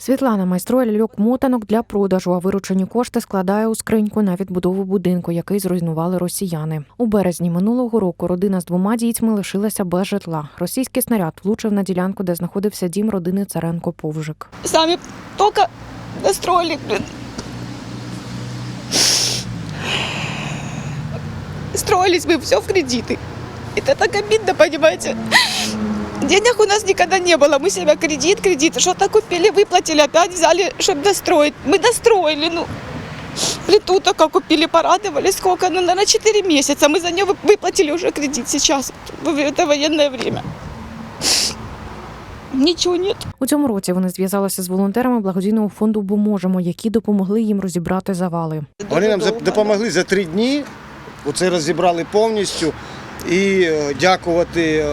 Світлана майструє ляльок мотанок для продажу, а виручені кошти складає у скриньку на відбудову будинку, який зруйнували росіяни. У березні минулого року родина з двома дітьми лишилася без житла. Російський снаряд влучив на ділянку, де знаходився дім родини Царенко Повжик. Сами только настроили, блин. Строились мы все в кредиты. Это так обидно, понимаете? Денег у нас никогда не было. Мы себя кредит, кредит. Что-то купили, выплатили, опять взяли, чтобы достроить. Мы достроили, ну. Плиту только купили, порадовали. Сколько? Ну, наверное, 4 месяца. Мы за нее вы- выплатили уже кредит сейчас. В это военное время. Ничего нет. У цьому році вони зв'язалися з волонтерами благодійного фонду Бо можемо, які допомогли їм розібрати завали. Вони нам Дуже за- довго, допомогли за три дні. Оце розібрали повністю. І е, дякувати е,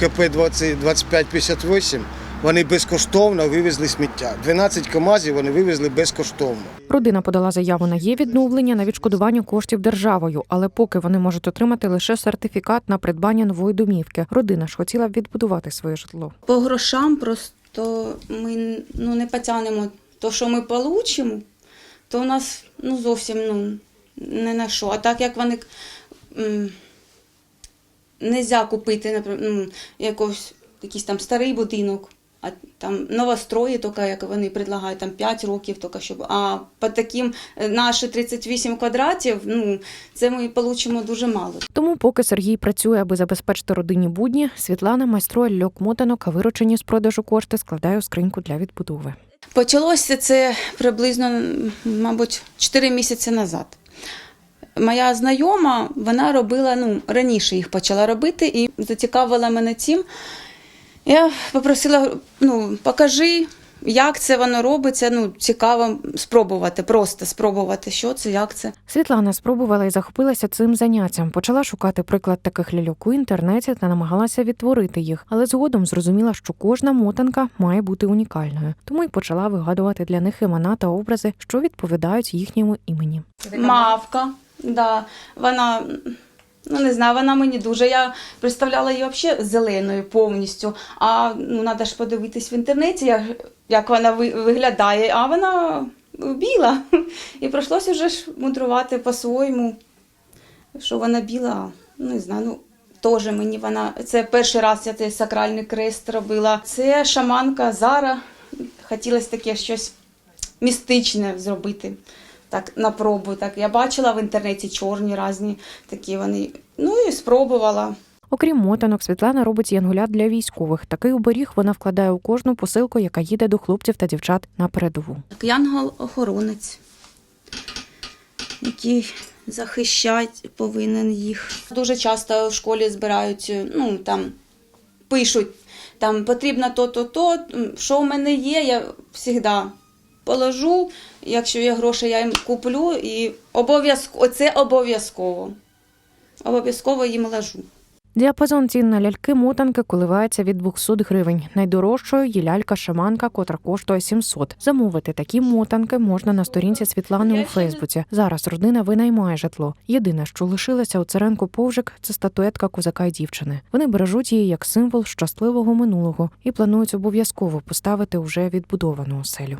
КП 20 2558 вони безкоштовно вивезли сміття. 12 КАМАЗів вони вивезли безкоштовно. Родина подала заяву на є відновлення на відшкодування коштів державою, але поки вони можуть отримати лише сертифікат на придбання нової домівки. Родина ж хотіла б відбудувати своє житло. По грошам просто ми ну, не потягнемо то, що ми получимо, то у нас ну, зовсім ну, не на що. А так як вони нельзя купити, наприклад, ну, якось якийсь там старий будинок, а там новострої, тільки як вони предлагають, там 5 років, тільки щоб. А по таким е, наші 38 квадратів, ну, це ми получимо дуже мало. Тому, поки Сергій працює, аби забезпечити родині будні, Світлана майструє льок мотанок, а виручені з продажу кошти складає у скриньку для відбудови. Почалося це приблизно, мабуть, 4 місяці назад. Моя знайома, вона робила, ну, раніше їх почала робити і зацікавила мене цим. Я попросила, ну, покажи, як це воно робиться. Ну, цікаво спробувати, просто спробувати, що це, як це. Світлана спробувала і захопилася цим заняттям. Почала шукати приклад таких ляльок у інтернеті та намагалася відтворити їх, але згодом зрозуміла, що кожна мотанка має бути унікальною. Тому й почала вигадувати для них імена та образи, що відповідають їхньому імені. Мавка, да. Вона, ну не знаю, вона мені дуже. Я представляла її взагалі зеленою повністю. А ну, треба ж подивитись в інтернеті, як, як вона виглядає, а вона біла. І прийшлося вже ж мудрувати по-своєму, що вона біла, ну не знаю, ну. Теж мені вона. Це перший раз я цей сакральний крест робила. Це шаманка Зара. Хотілося таке щось містичне зробити. Так, на пробу. Так, я бачила в інтернеті чорні різні такі вони. Ну і спробувала. Окрім мотанок, Світлана робить янгулят для військових. Такий оберіг вона вкладає у кожну посилку, яка їде до хлопців та дівчат на передову. Так, янгол-охоронець, який захищати повинен їх. Дуже часто в школі збирають, ну там пишуть, там потрібно то-то, то, що в мене є, я завжди положу. Якщо є гроші, я їм куплю і обов'язково це обов'язково. Обов'язково їм ложу. Діапазон цін на ляльки мотанки коливається від 200 гривень. Найдорожчою є лялька-шаманка, котра коштує 700. Замовити такі мотанки можна на сторінці Світлани у Фейсбуці. Зараз родина винаймає житло. Єдине, що лишилося у Царенко Повжик, це статуетка козака й дівчини. Вони бережуть її як символ щасливого минулого і планують обов'язково поставити уже відбудовану оселю.